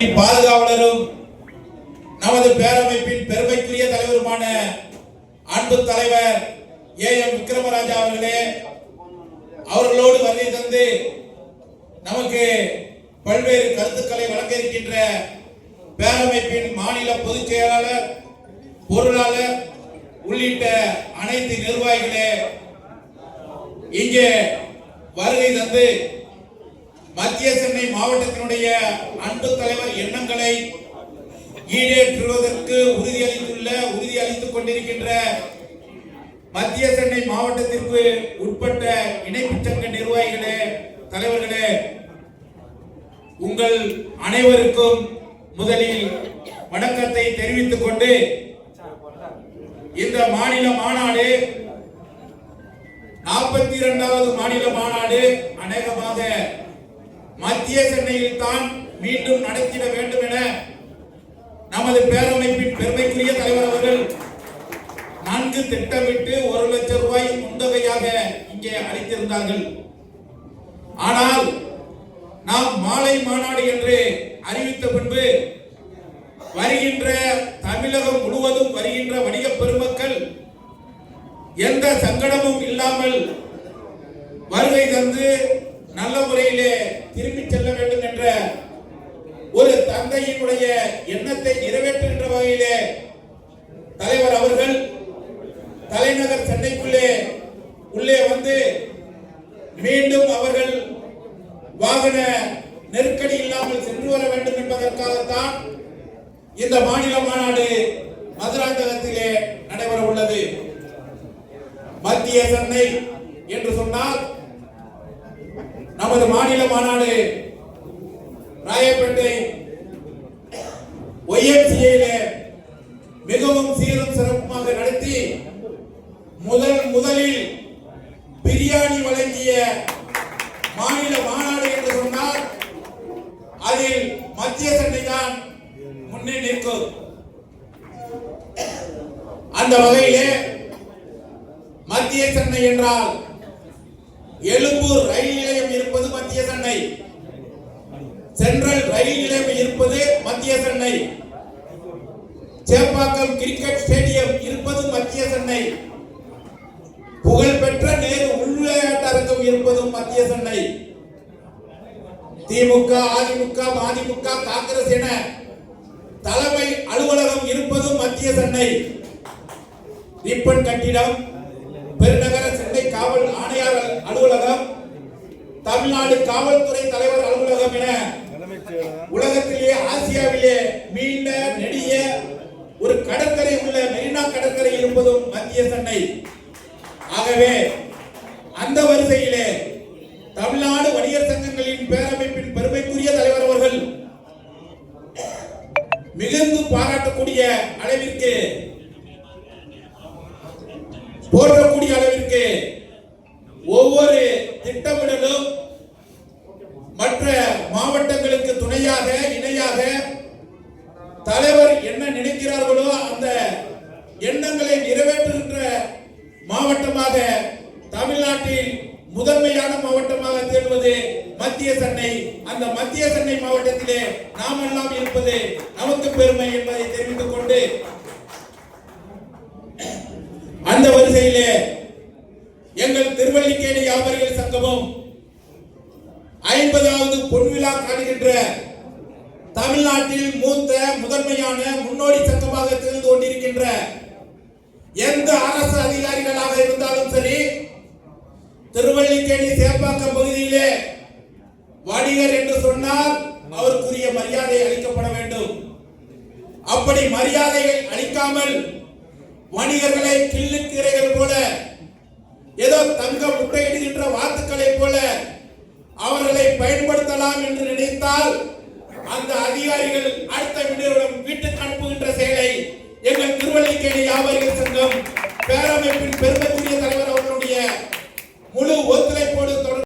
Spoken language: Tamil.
பாதுகாவலரும் நமது பேரமைப்பின் பெருமைக்குரிய தலைவருமான அன்பு தலைவர் ஏ எம் விக்ரமராஜா அவர்களே அவர்களோடு வருகை தந்து நமக்கு பல்வேறு கருத்துக்களை வழங்க இருக்கின்ற பேரமைப்பின் மாநில பொதுச் செயலாளர் பொருளாளர் உள்ளிட்ட அனைத்து நிர்வாகிகளே இங்கே வருகை தந்து மத்திய சென்னை மாவட்டத்தினுடைய அன்பு தலைவர் எண்ணங்களை ஈடேற்றுவதற்கு உறுதியளித்துள்ள உறுதியளித்துக் கொண்டிருக்கின்ற மத்திய சென்னை மாவட்டத்திற்கு உட்பட்ட இணைப்பு சங்க நிர்வாகிகளே தலைவர்களே உங்கள் அனைவருக்கும் முதலில் வணக்கத்தை தெரிவித்துக் கொண்டு இந்த மாநில மாநாடு நாற்பத்தி இரண்டாவது மாநில மாநாடு அநேகமாக மத்திய சென்னையில் தான் மீண்டும் நடத்திட வேண்டும் என நமது பேரமைப்பின் பெருமைக்குரிய தலைவர் அவர்கள் நன்கு திட்டமிட்டு ஒரு லட்சம் ரூபாய் முந்தவையாக இங்கே அளித்திருந்தார்கள். ஆனால் நாம் மாலை மாநாடு என்று அறிவித்த பின்பு வருகின்ற தமிழகம் முழுவதும் வருகின்ற வணிக பெருமக்கள் எந்த சங்கடமும் இல்லாமல் வருகை தந்து நல்ல முறையிலே திரும்பி செல்ல வேண்டும் என்ற ஒரு தந்தையினுடைய எண்ணத்தை நிறைவேற்றுகின்ற வகையிலே தலைவர் அவர்கள் தலைநகர் சென்னைக்குள்ளே உள்ளே வந்து மீண்டும் அவர்கள் வாகன நெருக்கடி இல்லாமல் சென்று வர வேண்டும் என்பதற்காகத்தான் இந்த மாநில மாநாடு மதுராந்தகத்திலே நடைபெற உள்ளது. மத்திய சென்னை என்று சொன்னால் நமது மாநில மாநாடு ராயப்பேட்டை ஒய்எம்சிஏல மிகவும் சீரும் சிறப்புமாக நடத்தி முதல் முதலில் பிரியாணி வழங்கிய மாநில மாநாடு என்று சொன்னால் அதில் மத்திய சென்னை தான் முன்னே நிற்கும். அந்த வகையிலே மத்திய சென்னை என்றால் எழும்பூர் ரயில் நிலையம் இருப்பது மத்திய சென்னை சென்ட்ரல் ரயில் நிலையம் இருப்பது மத்திய சென்னை சேப்பாக்கம் கிரிக்கெட் ஸ்டேடியம் இருப்பது மத்திய சென்னை புகழ்பெற்ற நேரு உள்விளையாட்டரங்கம் இருப்பதும் மத்திய சென்னை திமுக அதிமுக மதிமுக காங்கிரஸ் என தலைமை அலுவலகம் இருப்பதும் மத்திய சென்னை ரிப்பன் கட்டிடம் பெருநகர சென்னை காவல் ஆணையாளர் அலுவலகம் தமிழ்நாடு காவல்துறை தலைவர் அலுவலகம் என உலகத்திலே ஆசியாவிலே நீண்ட நெடிய ஒரு கடற்கரை உள்ள மெரினா கடற்கரை இருப்பதும் மத்திய சென்னை ஆகவே அந்த வரிசையிலே தமிழ்நாடு வணிகர் சங்கங்களின் பேரமைப்பின் பெருமைக்குரிய தலைவர் அவர்கள் மிகுந்து பாராட்டக்கூடிய அளவிற்கு போற்றக்கூடிய அளவிற்கு ஒவ்வொரு திட்டமிடலும் மற்ற இணையாக இணையாக தலைவர் என்ன நினைக்கிறார்களோ அந்த எண்ணங்களை நிறைவேற்றுகின்ற மாவட்டமாக தமிழ்நாட்டில் முதன்மையான மாவட்டமாக தேர்வது மத்திய சென்னை. அந்த மத்திய சென்னை மாவட்டத்திலே நாம் எல்லாம் இருப்பது நமக்கு பெருமை என்பதை தெரிவித்துக் கொண்டு அந்த வரிசையிலே எங்கள் திருவள்ளிக்கேணி வியாபாரிகள் சங்கமும் ஐம்பதாவது பொன்விழா காணுகின்ற தமிழ்நாட்டில் மூத்த முதன்மையான முன்னோடி சங்கமாக திகழ்ந்து கொண்டிருக்கின்ற எந்த அரசு அதிகாரிகளாக இருந்தாலும் சரி திருவள்ளிக்கேணி சேப்பாக்கம் பகுதியிலே வணிகர் என்று சொன்னால் அவருக்குரிய மரியாதை அளிக்கப்பட வேண்டும். அப்படி மரியாதையை அளிக்காமல் வணிகர்களை கிள்ளுக்கீரைகள் போல ஏதோ தங்க முட்டையிடுகின்ற வாத்துக்களை போல அவர்களை பயன்படுத்தலாம் என்று நினைத்தால் அந்த அதிகாரிகள் அடுத்த வீடுகளிடம் வீட்டுக்கு அனுப்புகின்ற செயலை எங்கள் திருவள்ளிக்கேணி வியாபாரிகள் சங்கம் பேரமைப்பின் பெருமை